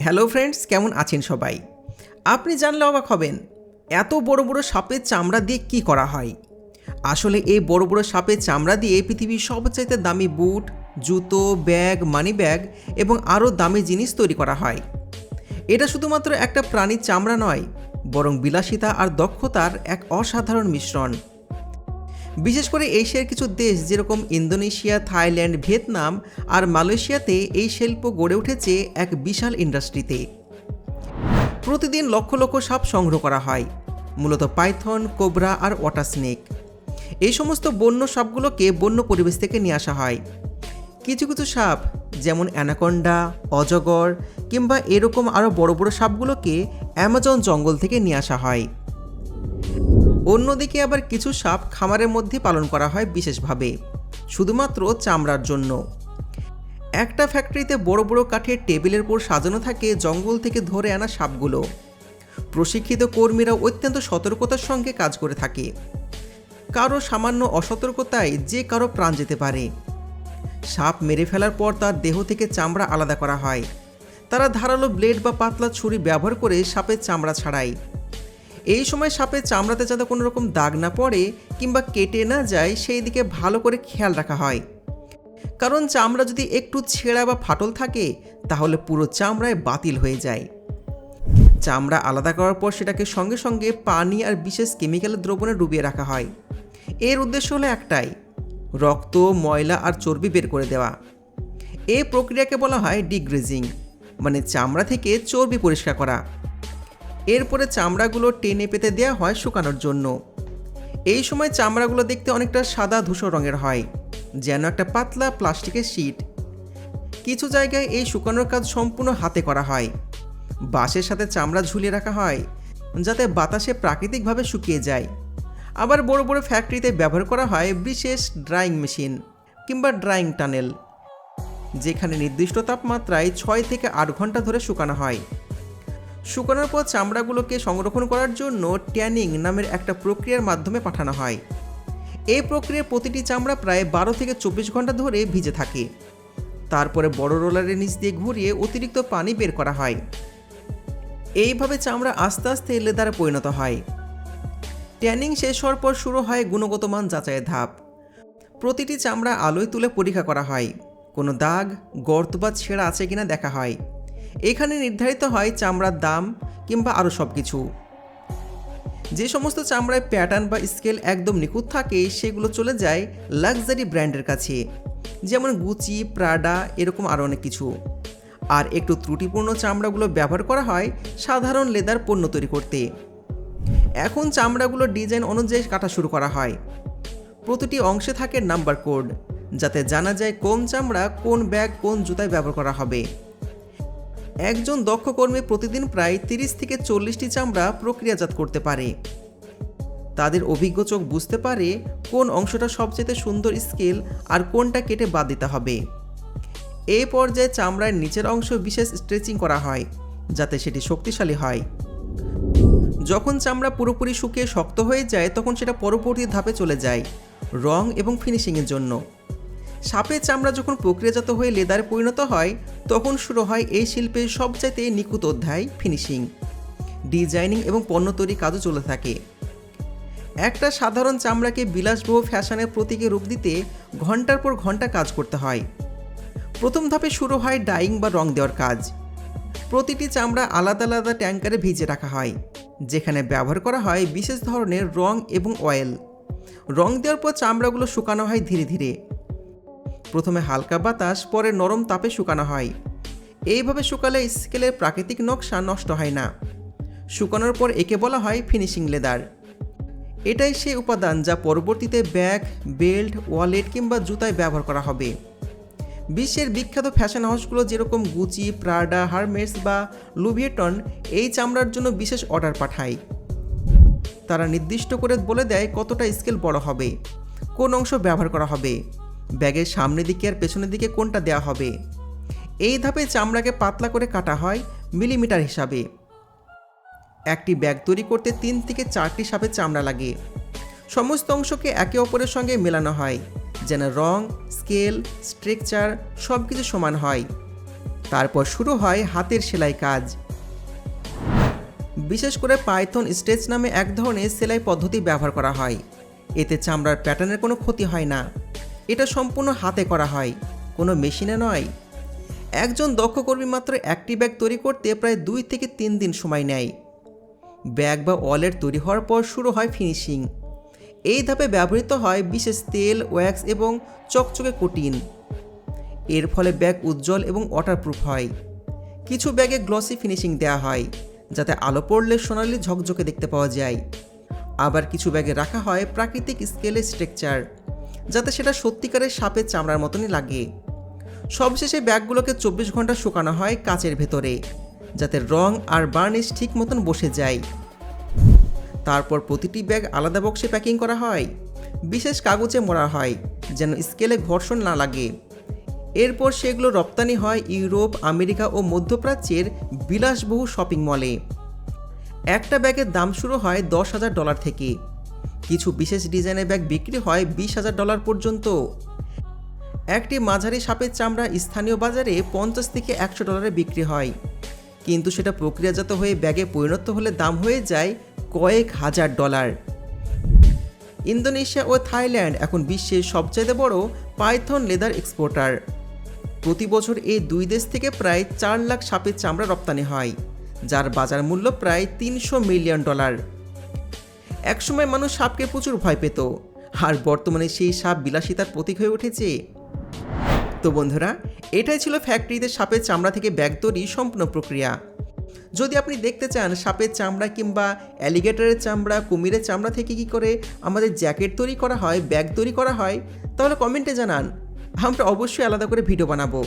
Hello friends, কেমন আছেন সবাই? আপনি জানলে অবাক হবেন, এত বড় বড় সাপের চামড়া দিয়ে কি করা হয়? আসলে এই বড় বড় সাপের চামড়া দিয়ে পৃথিবীর সবচাইতে দামি বুট, জুতো, ব্যাগ মানি ব্যাগ এবং আরও দামি জিনিস তৈরি করা হয়। এটা শুধুমাত্র একটা প্রাণীর চামড়া নয়, বরং বিলাসিতা আর দক্ষতার এক অসাধারণ মিশ্রণ। বিশেষ করে এশিয়ার কিছু দেশ যেরকম ইন্দোনেশিয়া, থাইল্যান্ড, ভিয়েতনাম আর মালয়েশিয়াতে এই শিল্প গড়ে উঠেছে এক বিশাল ইন্ডাস্ট্রিতে। প্রতিদিন লক্ষ লক্ষ সাপ সংগ্রহ করা হয়, মূলত পাইথন, কোবরা আর ওয়াটার স্নেক। এই সমস্ত বন্য সাপগুলোকে বন্য পরিবেশ থেকে নিয়ে আসা হয়। কিছু কিছু সাপ, যেমন অ্যানাকন্ডা, অজগর কিংবা এরকম আরও বড় বড় সাপগুলোকে অ্যামাজন জঙ্গল থেকে নিয়ে আসা হয়। অন্যদিকে আবার কিছু সাপ খামারের মধ্যে পালন করা হয় বিশেষভাবে, শুধুমাত্র চামড়ার জন্য। একটা ফ্যাক্টরিতে বড় বড় কাঠের টেবিলের উপর সাজানো থাকে জঙ্গল থেকে ধরে আনা সাপগুলো। প্রশিক্ষিত কর্মীরা অত্যন্ত সতর্কতার সঙ্গে কাজ করে থাকে। কারও সামান্য অসতর্কতায় যে কারও প্রাণ যেতে পারে। সাপ মেরে ফেলার পর তার দেহ থেকে চামড়া আলাদা করা হয়। তারা ধারালো ব্লেড বা পাতলা ছুরি ব্যবহার করে সাপের চামড়া ছাড়ায় এই সময় সাপের চামড়াতে যাতে কোনো রকম দাগ না পড়ে কিংবা কেটে না যায়, সেই দিকে ভালো করে খেয়াল রাখা হয়। কারণ চামড়া যদি একটু ছেঁড়া বা ফাটল থাকে, তাহলে পুরো চামড়ায় বাতিল হয়ে যায়। চামড়া আলাদা করার পর সেটাকে সঙ্গে সঙ্গে পানি আর বিশেষ কেমিক্যালের দ্রবণে ডুবিয়ে রাখা হয়। এর উদ্দেশ্য হলো একটাই, রক্ত, ময়লা আর চর্বি বের করে দেওয়া। এই প্রক্রিয়াকে বলা হয় ডিগ্রেজিং মানে চামড়া থেকে চর্বি পরিষ্কার করা। এরপরে চামড়াগুলো টেনে পেতে দেওয়া হয় শুকানোর জন্য। এই সময় চামড়াগুলো দেখতে অনেকটা সাদা ধূসর রঙের হয়, যেন একটা পাতলা প্লাস্টিকের শিট। কিছু জায়গায় এই শুকানোর কাজ সম্পূর্ণ হাতে করা হয়। বাঁশের সাথে চামড়া ঝুলিয়ে রাখা হয়, যাতে বাতাসে প্রাকৃতিকভাবে শুকিয়ে যায়। আবার বড় বড় ফ্যাক্টরিতে ব্যবহার করা হয় বিশেষ ড্রাইং মেশিন কিংবা ড্রাইং টানেল, যেখানে নির্দিষ্ট তাপমাত্রায় ছয় থেকে আট ঘণ্টা ধরে শুকানো হয়। শুকানোর পর চামড়াগুলোকে সংরক্ষণ করার জন্য ট্যানিং নামের একটা প্রক্রিয়ার মাধ্যমে পাঠানো হয়। এই প্রক্রিয়ার প্রতিটি চামড়া প্রায় বারো থেকে চব্বিশ ঘণ্টা ধরে ভিজে থাকে। তারপরে বড় রোলারের নিচ দিয়ে ঘুরিয়ে অতিরিক্ত পানি বের করা হয়। এইভাবে চামড়া আস্তে আস্তে লেদারে পরিণত হয়। ট্যানিং শেষ হওয়ার পর শুরু হয় গুণগত মান যাচাইয়ের ধাপ। প্রতিটি চামড়া আলোয় তুলে পরীক্ষা করা হয়। কোনো দাগ, গর্ত বা ছেঁড়া আছে কিনা দেখা হয়। এখানে নির্ধারিত হয় চামড়ার দাম কিংবা আরও সব কিছু যে সমস্ত চামড়ায় প্যাটার্ন বা স্কেল একদম নিখুঁত থাকে, সেগুলো চলে যায় লাক্সারি ব্র্যান্ডের কাছে। যেমন গুচি, প্রাডা, এরকম আরও অনেক কিছু। আর একটু ত্রুটিপূর্ণ চামড়াগুলো ব্যবহার করা হয় সাধারণ লেদার পণ্য তৈরি করতে। এখন চামড়াগুলো ডিজাইন অনুযায়ী কাটা শুরু করা হয়। প্রতিটি অংশে থাকে নাম্বার কোড, যাতে জানা যায় কোন চামড়া কোন ব্যাগ কোন জুতায় ব্যবহার করা হবে। একজন দক্ষ কর্মী প্রতিদিন প্রায় তিরিশ থেকে চল্লিশটি চামড়া প্রক্রিয়াজাত করতে পারে। তাদের অভিজ্ঞ চোখ বুঝতে পারে কোন অংশটা সবচেয়ে সুন্দর স্কেল আর কোনটা কেটে বাদ দিতে হবে। এই পর্যায়ে চামড়ার নিচের অংশ বিশেষ স্ট্রেচিং করা হয়, যাতে সেটি শক্তিশালী হয়। যখন চামড়া পুরোপুরি শুকিয়ে শক্ত হয়ে যায়, তখন সেটা পরবর্তী ধাপে চলে যায়, রং এবং ফিনিশিংয়ের জন্য। সাপের চামড়া যখন প্রক্রিয়াজাত হয়ে লেদারে পরিণত হয় তখন শুরু হয় এই শিল্পের সবচাইতে নিখুঁত অধ্যায় ফিনিশিং ডিজাইনিং এবং পণ্য তৈরি কাজও চলে থাকে। একটা সাধারণ চামড়াকে বিলাসবহ ফ্যাশনের প্রতীকে রূপ দিতে ঘণ্টার পর ঘণ্টা কাজ করতে হয়। প্রথম ধাপে শুরু হয় ডাইং বা রং দেওয়ার কাজ। প্রতিটি চামড়া আলাদা আলাদা ট্যাঙ্কারে ভিজে রাখা হয়, যেখানে ব্যবহার করা হয় বিশেষ ধরনের রং এবং অয়েল। রং দেওয়ার পর চামড়াগুলো শুকানো হয় ধীরে ধীরে। প্রথমে হালকা বাতাস, পরে নরম তাপে শুকানো হয়। এইভাবে শুকালে স্কেলের প্রাকৃতিক নকশা নষ্ট হয় না। শুকানোর পর একে বলা হয় ফিনিশিং লেদার। এটাই সেই উপাদান যা পরবর্তীতে ব্যাগ, বেল্ট, ওয়ালেট কিংবা জুতায় ব্যবহার করা হবে। বিশ্বের বিখ্যাত ফ্যাশন হাউসগুলো যেরকম গুচি, প্রাডা, হারমেস বা লুভিয়েটন, এই চামড়ার জন্য বিশেষ অর্ডার পাঠায়। তারা নির্দিষ্ট করে বলে দেয় কতটা স্কেল বড় হবে, কোন অংশ ব্যবহার করা হবে। ব্যাগের সামনের দিকে আর পেছনের দিকে কোনটা দেওয়া হবে? এই ধাপে চামড়াকে পাতলা করে কাটা হয় মিলিমিটার হিসাবে। একটি ব্যাগ তৈরি করতে তিন থেকে চারটি সাপের চামড়া লাগে। সমস্ত অংশকে একে অপরের সঙ্গে মেলানো হয়, যেন রং, স্কেল, স্ট্রেকচার সব কিছু সমান হয়। তারপর শুরু হয় হাতের সেলাই কাজ। বিশেষ করে পাইথন স্টেচ নামে এক ধরনের সেলাই পদ্ধতি ব্যবহার করা হয়। এতে চামড়ার প্যাটার্নের কোনো ক্ষতি হয় না। এটা সম্পূর্ণ হাতে করা হয়। কোনো মেশিনে নয়। একজন দক্ষ কর্মী মাত্র একটি ব্যাগ তৈরি করতে প্রায় দুই থেকে তিন দিন সময় নেয়। ব্যাগ বা ওয়ালেট তৈরি হওয়ার পর শুরু হয় ফিনিশিং। এই ধাপে ব্যবহৃত হয় বিশেষ তেল, ওয়্যাক্স এবং চকচকে কোটিন এর ফলে ব্যাগ উজ্জ্বল এবং ওয়াটারপ্রুফ হয়। কিছু ব্যাগে গ্লসি ফিনিশিং দেওয়া হয়, যাতে আলো পড়লে সোনালি ঝকঝকে দেখতে পাওয়া যায়। আবার কিছু ব্যাগে রাখা হয় প্রাকৃতিক স্কেলের স্ট্রাকচার যাতে সেটা সত্যিকারের সাপের চামড়ার মতনই লাগে। সবশেষে ব্যাগগুলোকে চব্বিশ ঘণ্টা শুকানো হয় কাচের ভেতরে, যাতে রং আর বার্নিশ ঠিক মতন বসে যায়। তারপর প্রতিটি ব্যাগ আলাদা বক্সে প্যাকিং করা হয়। বিশেষ কাগজে মোড়া হয়, যেন স্কেলে ঘর্ষণ না লাগে। এরপর সেগুলো রপ্তানি হয় ইউরোপ, আমেরিকা ও মধ্যপ্রাচ্যের বিলাসবহুল শপিং মলে। একটা ব্যাগের দাম শুরু হয় দশ হাজার ডলার থেকে। কিছু বিশেষ ডিজাইনের ব্যাগ বিক্রি হয় বিশ হাজার ডলার পর্যন্ত। একটি মাঝারি সাপের চামড়া স্থানীয় বাজারে পঞ্চাশ থেকে একশো ডলারে বিক্রি হয়। কিন্তু সেটা প্রক্রিয়াজাত হয়ে ব্যাগে পরিণত হলে দাম হয়ে যায় কয়েক হাজার ডলার। ইন্দোনেশিয়া ও থাইল্যান্ড এখন বিশ্বের সবচাইতে বড় পাইথন লেদার এক্সপোর্টার। প্রতি বছর এই দুই দেশ থেকে প্রায় চার লাখ সাপের চামড়া রপ্তানি হয়, যার বাজার মূল্য প্রায় তিনশো মিলিয়ন ডলার। একসময় মানুষ সাপকে প্রচুর ভয় পেত। আর বর্তমানে সেই সাপ বিলাসিতার প্রতীক হয়ে উঠেছে। তো বন্ধুরা, এটাই ছিল ফ্যাক্টরিতে সাপের চামড়া থেকে ব্যাগ তৈরি সম্পূর্ণ প্রক্রিয়া। যদি আপনি দেখতে চান সাপের চামড়া কিংবা অ্যালিগেটরের চামড়া, কুমিরের চামড়া থেকে কি করে আমাদের জ্যাকেট তৈরি করা হয়, ব্যাগ তৈরি করা হয়, তাহলে কমেন্টে জানান। আমরা অবশ্যই আলাদা করে ভিডিও বানাবো।